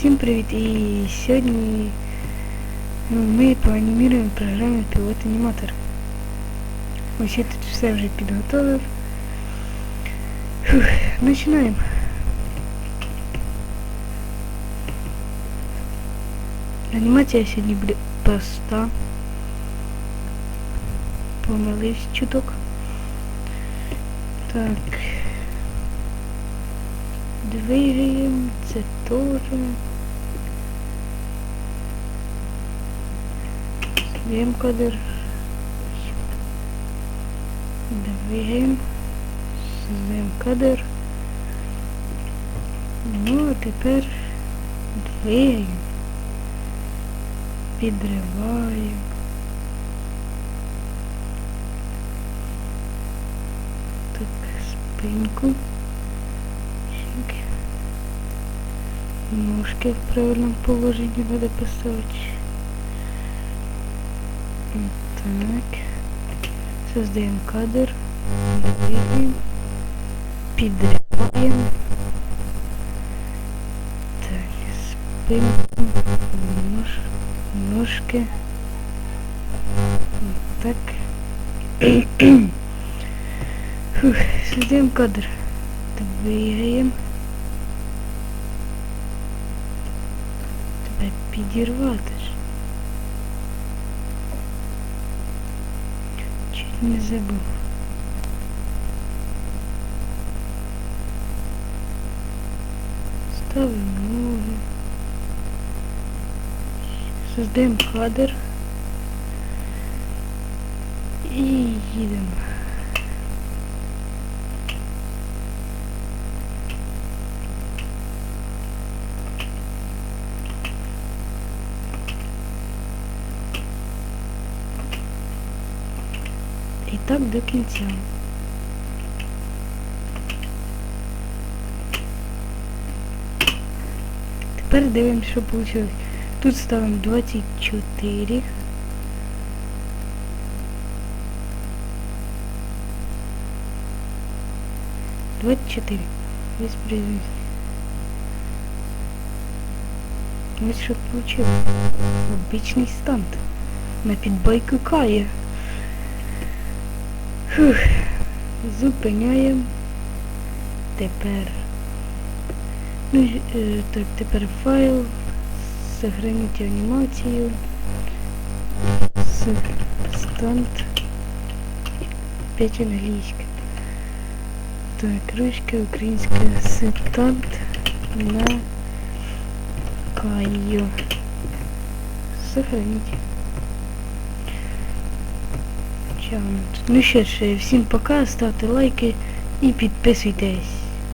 Всім привіт! І сьогодні ну, ми поаніміруємо програму пілот аніматор. Ось я тут все вже підготовив. Фух, починаємо. Анімація сьогодні буде проста. Помилився чуток. Так. Двигаємо, це теж. Двигаємо. Здаємо кадр. Ну, тепер двигаємо. Підриваємо. Так, спинку. Ножки в правильном положении надо поставить. Так. Создаем кадр. Двигаем. Підриваємо. Так, спинку. Нож, ножки. Так. Фух, создаем кадр. Двигаємо. Тебе підірвати ж. Не забув. Ставимо ноги. Создаємо кадр. І їдемо. Так до кінця. Тепер дивимося, що вийшло. Тут ставимо 24. Двадцать четыре. Воспроизвести. Ось що получилось. Обичний стант. На підбайку кає. Фух. Зупиняємо. Тепер. Ну, е, так, тепер файл. Сохраніть анімацію. Стант. Опять англійська. Так, ручка українська стант на Кайо. Сохранить. Ну що ж, всім пока, ставте лайки і підписуйтесь.